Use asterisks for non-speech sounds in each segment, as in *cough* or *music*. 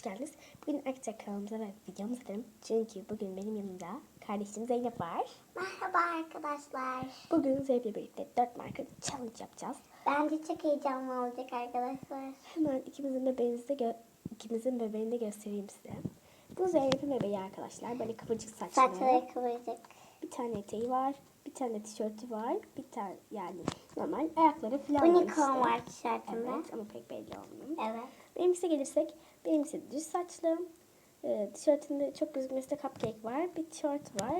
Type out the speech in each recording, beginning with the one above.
hoş geldiniz. Bugün arkadaşlar kanalımıza ve videomuza dedim. Çünkü bugün benim yanımda kardeşim Zeynep var. Merhaba arkadaşlar. Bugün Zeynep'le birlikte 4 marka challenge yapacağız. Bence çok heyecanlı olacak arkadaşlar. Hemen ikimizin bebeğinizi de ikimizin bebeğini de göstereyim size. Bu Zeynep'in bebeği arkadaşlar. Böyle kıvırcık saçlı. Saçları kıvırcık. Bir tane eteği var. Bir tane tişörtü var. Bir tane yani normal ayakları falan var Unicorn işte. var tişörtümde. Evet ama pek belli olmuyor. Evet. Benimkisi gelirsek, benimkisi düz saçlı. E, tişörtünde çok gözükmesi de cupcake var. Bir tişört var.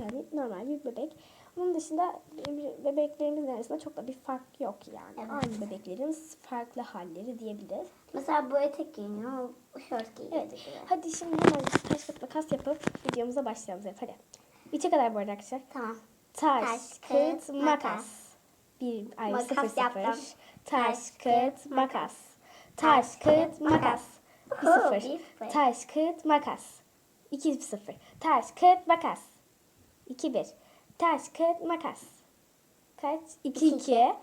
Yani normal bir bebek. Onun dışında be- bebeklerimizin arasında çok da bir fark yok yani. Evet. Aynı bebeklerin farklı halleri diyebiliriz. Mesela bu etek giyiniyor, o şort Evet. Hadi şimdi hemen taş kağıt makas yapıp videomuza başlayalım Zeynep. Hadi. Üçe kadar bu arada arkadaşlar. Tamam. Taş, kağıt, makas. Bir, ay Makas sıfır yaptım. Taş, Taş, kağıt, makas. Taş, kağıt, makas. Bir sıfır. sıfır. Taş, kağıt, makas. İki sıfır. Taş, kağıt, makas. İki bir. Taş, kağıt, makas. Kaç? İki İki, iki.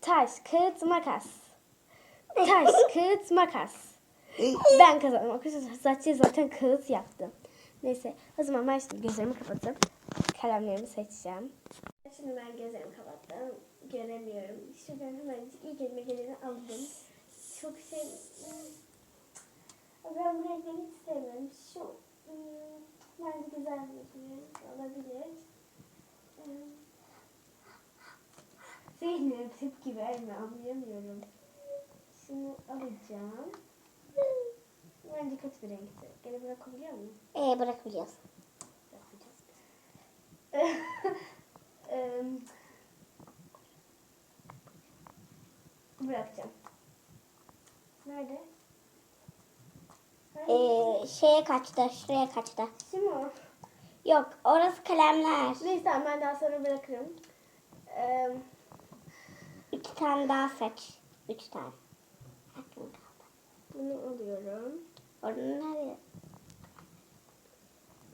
Taş, kağıt, makas. Taş, kağıt, makas. Ben kazandım. Arkadaşlar saçı zaten kağıt yaptım. Neyse o zaman ben şimdi gözlerimi kapatıp kalemlerimi seçeceğim. Şimdi ben gözlerimi kapattım. Göremiyorum. Şuradan hemen ilk elime geleni aldım. Çok şey... Hmm. Ben bu renkleri hiç sevmiyorum. Şu... Hmm, bence güzel bir renk olabilir. Hmm. Zeynep tepki verme anlayamıyorum. Şunu alacağım. Bence kötü bir renkti. Gene bırakabiliyor muyum? Ee, bırakabiliyorsun. *laughs* Bırakacağım. Nerede? Ee, şeye kaçtı, şuraya kaçtı. Şimdi o. Yok, orası kalemler. Neyse ben daha sonra bırakırım. Em, İki tane daha seç. Üç tane. Kaldı. bunu alıyorum. Nereye?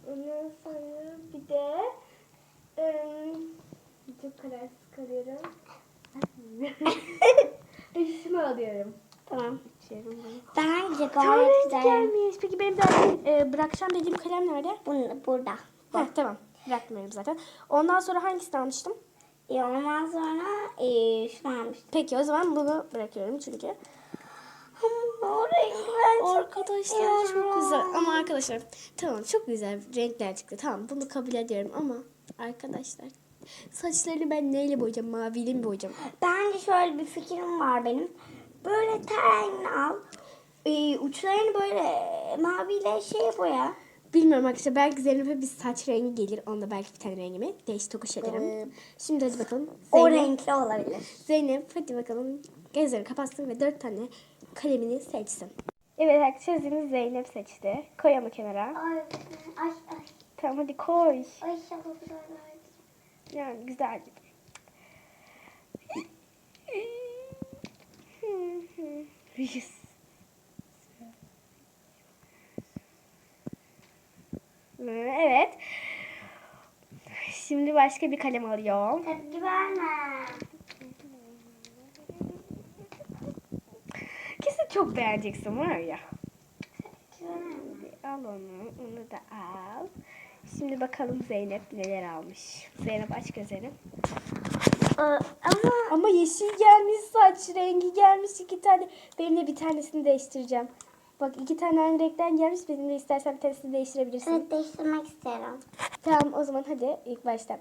Ondan sonra bir de em, çok kararsız kalıyorum. *laughs* Şunu alıyorum. Tamam. Bunu. Bence gayet renk güzel. gelmiş. Peki benim ben e, bırakacağım dediğim kalem nerede? Bunu, burada. Heh, tamam. Bırakmıyorum zaten. Ondan sonra hangisini almıştım? E, ondan sonra e, şunu almıştım. Peki o zaman bunu bırakıyorum çünkü. O ben çok Arkadaşlar çok istiyorum. güzel. Ama arkadaşlar tamam çok güzel renkler çıktı. Tamam bunu kabul ediyorum ama arkadaşlar saçlarını ben neyle boyayacağım? Maviyle mi boyayacağım? Bence şöyle bir fikrim var benim. Böyle ten rengini al. E, uçlarını böyle maviyle şey boya. Bilmiyorum arkadaşlar belki Zeynep'e bir saç rengi gelir. Onda belki bir tane rengimi değiş tokuş ederim. Evet. Şimdi hadi bakalım. O Zeynep- renkli olabilir. Zeynep hadi bakalım gözlerini kapatsın ve dört tane kalemini seçsin. Evet arkadaşlar Zeynep seçti. Koy ama kenara. Ay, ay, ay, Tamam hadi koy. ay çok güzel. Yani güzel gibi. Yüz. Evet. Şimdi başka bir kalem alıyorum. Tepki verme. Çok beğeneceksin var ya. Al onu, onu da al. Şimdi bakalım Zeynep neler almış. Zeynep aç gözlerini. Ama Ama yeşil gelmiş, saç rengi gelmiş iki tane. Benim de bir tanesini değiştireceğim. Bak iki tane aynı renkten gelmiş. Benim de istersen bir tanesini değiştirebilirsin. evet değiştirmek isterim. Tamam o zaman hadi ilk baştan.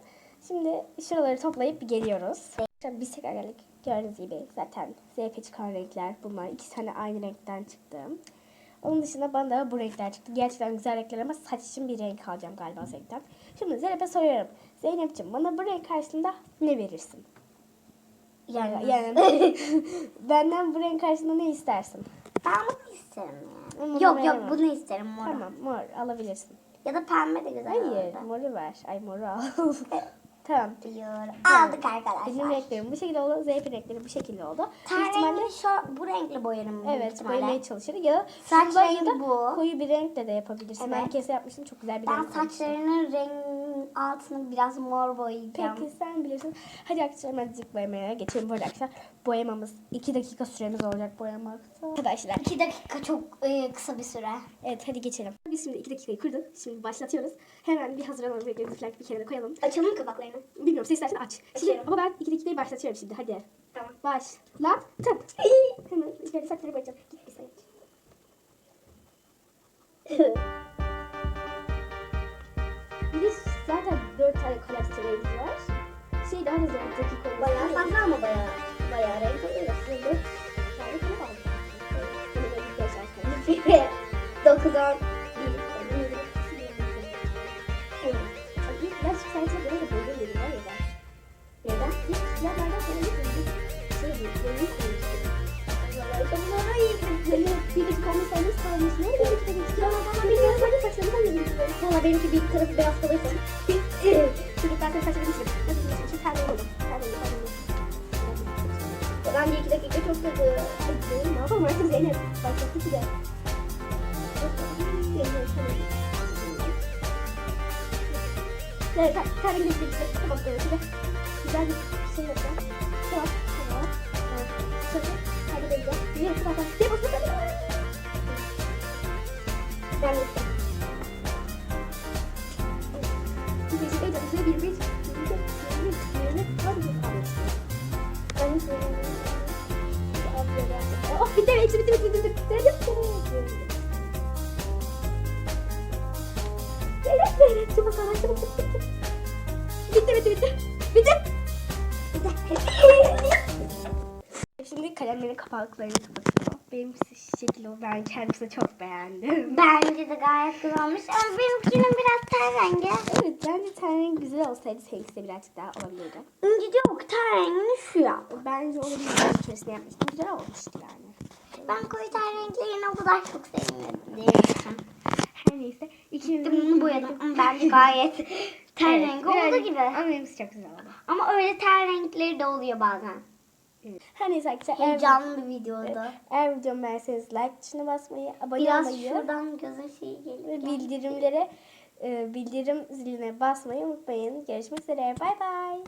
Şimdi şuraları toplayıp geliyoruz. Biz tekrar geldik. Gördüğünüz gibi zaten ZP çıkan renkler bunlar. İki tane aynı renkten çıktı. Onun dışında bana da bu renkler çıktı. Gerçekten güzel renkler ama saç için bir renk alacağım galiba Zeynep'ten. Şimdi Zeynep'e soruyorum. Zeynep'ciğim bana bu renk karşısında ne verirsin? Yani, yani *laughs* benden bu renk karşısında ne istersin? Ben bunu isterim yani. Bunu yok yok veremem. bunu isterim mor. Tamam mor alabilirsin. Ya da pembe de güzel Hayır olurdu. moru ver. Ay moru al. *laughs* Tamam. diyor. Aldık Benim arkadaşlar. renklerim bu şekilde oldu. Zeynep'in renkleri bu şekilde oldu. Ten Büyük ihtimalle rengini şu, bu renkle boyarım. büyük evet ihtimalle. boyamaya çalışır. Ya Saç şundan ya rengi da bu. koyu bir renkle de yapabilirsin. Ben Evet. kese yapmıştım. Çok güzel bir Ben renk olmuştu. saçlarının altını biraz mor boyayacağım. Peki sen bilirsin. Hadi arkadaşlar hemencik boyamaya geçelim. Bu arada arkadaşlar boyamamız 2 dakika süremiz olacak boyamakta. Arkadaşlar İki dakika çok e, kısa bir süre. evet hadi geçelim. Biz şimdi 2 dakikayı kurduk. Şimdi başlatıyoruz. Hemen bir hazırlanalım. Bekleyelim. Bir kenara koyalım. Açalım kapaklarını. Bilmiyorum sen istersen aç. Şimdi, Açıyorum. ama ben 2 dakikayı başlatıyorum şimdi. Hadi. Tamam. Başlattım. Hemen içeri saçları boyayacağım. Git bir saniye. *laughs* zaten 4 tane kalem sırayımız var. Şey daha da zor. Dakika olması. Bayağı fazla ama bayağı. Bayağı renk oluyor. Şimdi 4 tane kalem aldım. Bunu da bir beş arkadaşlar. 9 10. Birazcık sanki böyle böyle böyle var ya ben. Neden? Hiç siyahlardan sonra hiç böyle şey değil. Böyle koymuştum. Bunlara iyi. Bir buçuk olmuş olmuş kalmış. Ne bir de bilmiyorum. Valla benimki bir tarafı beyaz kalırsa. Çocuklar Bence 2 dakika çok kötü. Ay canım ne yapalım artık Zeynep. Ki de. Evet, bir tane güneş bir tamam böyle bir de güzel bir şey yapacağım. Tamam. Evet, Şöyle, hadi böyle. Bir yere kadar. Bir basın hadi. Ben de. Bir beş, bir bir bir bir Bitti bitti bitti bitti bitti. Zeynep çabuk çabuk çabuk çabuk. Bitti bitti bitti. Bitti. Şimdi kalemlerin kapaklarını kapatıyorum. Benim şekil o. Ben kendisini çok beğendim. *laughs* Bence de gayet güzel olmuş. Ama benimkinin biraz ten rengi. Evet bence ten rengi güzel olsaydı seninkisi de birazcık daha olabilirdi. İnci yok ten rengini şu yap. Bence onu bir içerisine yapmıştım. Güzel olmuştu yani. Ben koyu ten renklerini o kadar çok sevmedim. Her neyse. İkimiz Bunu boyadım. *laughs* Bence gayet ten Evet, rengi biraz- oldu gibi. Ama benimkisi çok güzel oldu. Ama öyle ten renkleri de oluyor bazen. Her neyse arkadaşlar. Heyecanlı bir videoda. Eğer videomu beğenseniz like tuşuna basmayı, abone Biraz olmayı şuradan gözün şeyi ve geliyor. bildirimlere e, bildirim ziline basmayı unutmayın. Görüşmek üzere. Bay bay.